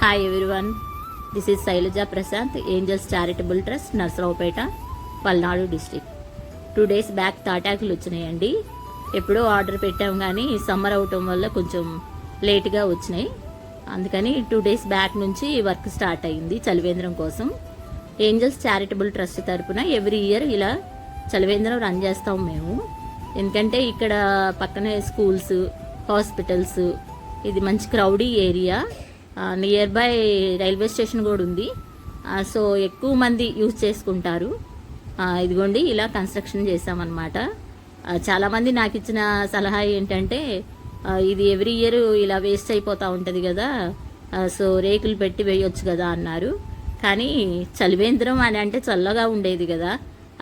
Hi everyone this is Shailaja Prashant Angels charitable trust Narasaraopet Palnadu district two days back తాటాకులు వచ్చినాయండి. ఎప్పుడో order పెట్టాం కానీ summer అవటం వల్ల కొంచెం లేట్గా వచ్చినాయి. అందుకని టూ డేస్ బ్యాక్ నుంచి వర్క్ స్టార్ట్ అయింది చలివేంద్రం కోసం. ఏంజల్స్ చారిటబుల్ ట్రస్ట్ తరపున ఎవ్రీ ఇయర్ ఇలా చలివేంద్రం రన్ చేస్తాం మేము. ఎందుకంటే ఇక్కడ పక్కనే స్కూల్స్ హాస్పిటల్స్ ఇది మంచి crowdy area near by railway station కూడా ఉంది. సో ఎక్కువ మంది యూజ్ చేసుకుంటారు. ఇదిగోండి ఇలా కన్స్ట్రక్షన్ చేసామన్నమాట చాలామంది నాకు ఇచ్చిన సలహా ఏంటంటే ఇది ఎవ్రీ ఇయర్ ఇలా వేస్ట్ అయిపోతూ ఉంటుంది కదా సో రేకులు పెట్టి వేయొచ్చు కదా అన్నారు. కానీ చలివేంద్రం అని అంటే చల్లగా ఉండేది కదా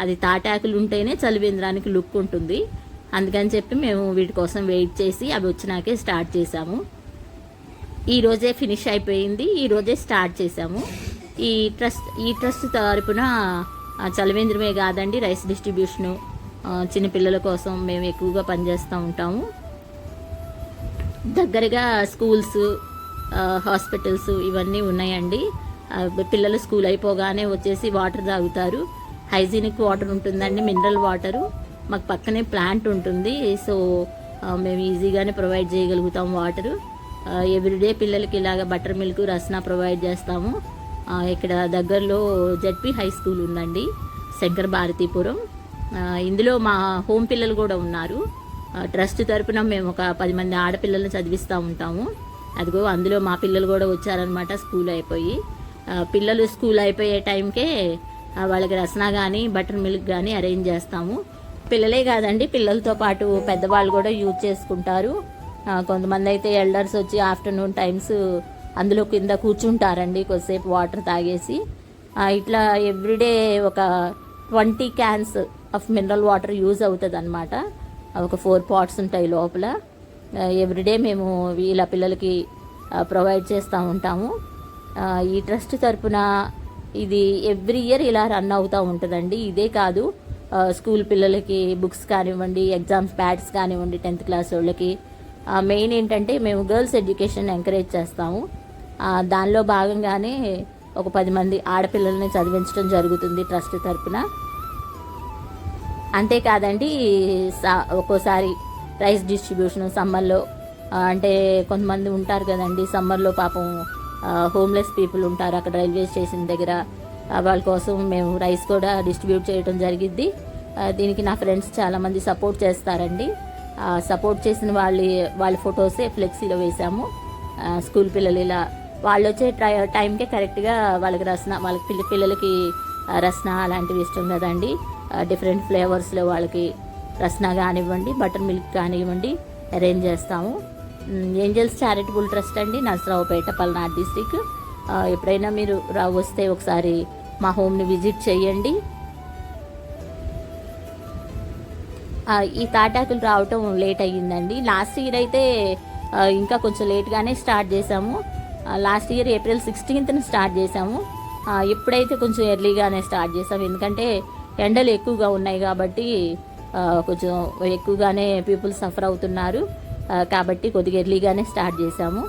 అది తాటాకులు ఉంటేనే చలివేంద్రానికి లుక్ ఉంటుంది. అందుకని చెప్పి మేము వీటి కోసం వెయిట్ చేసి అవి వచ్చినాకే స్టార్ట్ చేసాము ఈరోజే ఫినిష్ అయిపోయింది. ఈరోజే స్టార్ట్ చేసాము ఈ ట్రస్ట్ ఈ ట్రస్ట్ తరపున చలవేంద్రమే కాదండి రైస్ డిస్ట్రిబ్యూషను చిన్నపిల్లల కోసం మేము ఎక్కువగా పనిచేస్తూ ఉంటాము. దగ్గరగా స్కూల్స్ హాస్పిటల్స్ ఇవన్నీ ఉన్నాయండి. పిల్లలు స్కూల్ అయిపోగానే వచ్చేసి వాటర్ తాగుతారు. హైజీనిక్ వాటర్ ఉంటుందండి మినరల్ వాటరు మాకు పక్కనే ప్లాంట్ ఉంటుంది. సో మేము ఈజీగానే ప్రొవైడ్ చేయగలుగుతాం వాటరు ఎవ్రీడే పిల్లలకి ఇలాగ బటర్ మిల్క్ రస్నా ప్రొవైడ్ చేస్తాము. ఇక్కడ దగ్గరలో జడ్పీ హై స్కూల్ ఉందండి శంకర్ భారతీపురం. ఇందులో మా హోమ్ పిల్లలు కూడా ఉన్నారు. ట్రస్ట్ తరపున మేము ఒక పది మంది ఆడపిల్లల్ని చదివిస్తూ ఉంటాము. అదిగో అందులో మా పిల్లలు కూడా వచ్చారనమాట స్కూల్ అయిపోయి. పిల్లలు స్కూల్ అయిపోయే టైంకే వాళ్ళకి రసనా కానీ బటర్ మిల్క్ కానీ అరేంజ్ చేస్తాము. పిల్లలే కాదండి పిల్లలతో పాటు పెద్దవాళ్ళు కూడా యూజ్ చేసుకుంటారు. కొంతమంది అయితే ఎల్డర్స్ వచ్చి ఆఫ్టర్నూన్ టైమ్స్ అందులో కింద కూర్చుంటారండి కొద్దిసేపు వాటర్ తాగేసి. ఇట్లా ఎవ్రీడే ఒక twenty cans of mineral water use అవుతుంది అనమాట ఒక ఫోర్ పాట్స్ ఉంటాయి లోపల. ఎవ్రీడే మేము ఇలా పిల్లలకి ప్రొవైడ్ చేస్తూ ఉంటాము. ఈ ట్రస్ట్ తరపున ఇది ఎవ్రీ ఇయర్ ఇలా రన్ అవుతూ ఉంటుందండి. ఇదే కాదు స్కూల్ పిల్లలకి బుక్స్ కానివ్వండి ఎగ్జామ్స్ ప్యాడ్స్ కానివ్వండి టెన్త్ క్లాస్ వాళ్ళకి మెయిన్ ఏంటంటే మేము గర్ల్స్ ఎడ్యుకేషన్ ఎంకరేజ్ చేస్తాము. దానిలో భాగంగానే ఒక పది మంది ఆడపిల్లల్ని చదివించడం జరుగుతుంది ట్రస్ట్ తరపున. అంతేకాదండి సా- ఒక్కోసారి రైస్ డిస్ట్రిబ్యూషన్ సమ్మర్లో అంటే కొంతమంది ఉంటారు కదండి సమ్మర్లో పాపం హోమ్లెస్ పీపుల్ ఉంటారు అక్కడ రైల్వే స్టేషన్ దగ్గర. వాళ్ళ కోసం మేము రైస్ కూడా డిస్ట్రిబ్యూట్ చేయడం జరిగిద్ది. దీనికి నా ఫ్రెండ్స్ చాలామంది సపోర్ట్ చేస్తారండి. సపోర్ట్ చేసిన వాళ్ళ వాళ్ళ ఫొటోసే ఫ్లెక్సీలో వేసాము స్కూల్ పిల్లలు ఇలా వాళ్ళు వచ్చే టై టైంకే కరెక్ట్గా వాళ్ళకి రసన వాళ్ళకి పిల్ల పిల్లలకి రసన అలాంటివి ఇష్టం కదండి. డిఫరెంట్ ఫ్లేవర్స్లో వాళ్ళకి రసన కానివ్వండి బటర్ మిల్క్ కానివ్వండి అరేంజ్ చేస్తాము. ఏంజల్స్ చారిటబుల్ ట్రస్ట్ అండి నర్సరావుపేట పల్నాడు డిస్టిక్ ఎప్పుడైనా మీరు రావు వస్తే ఒకసారి మా హోమ్ని విజిట్ చేయండి. ఈ తాటాకులు రావటం లేట్ అయ్యిందండి. లాస్ట్ ఇయర్ అయితే ఇంకా కొంచెం లేట్గానే స్టార్ట్ చేసాము లాస్ట్ ఇయర్ ఏప్రిల్ సిక్స్టీన్త్న స్టార్ట్ చేసాము ఎప్పుడైతే ఇప్పుడైతే కొంచెం ఎర్లీగానే స్టార్ట్ చేసాము ఎందుకంటే ఎండలు ఎక్కువగా ఉన్నాయి కాబట్టి కొంచెం ఎక్కువగానే పీపుల్ సఫర్ అవుతున్నారు. కాబట్టి కొద్దిగా ఎర్లీగానే స్టార్ట్ చేసాము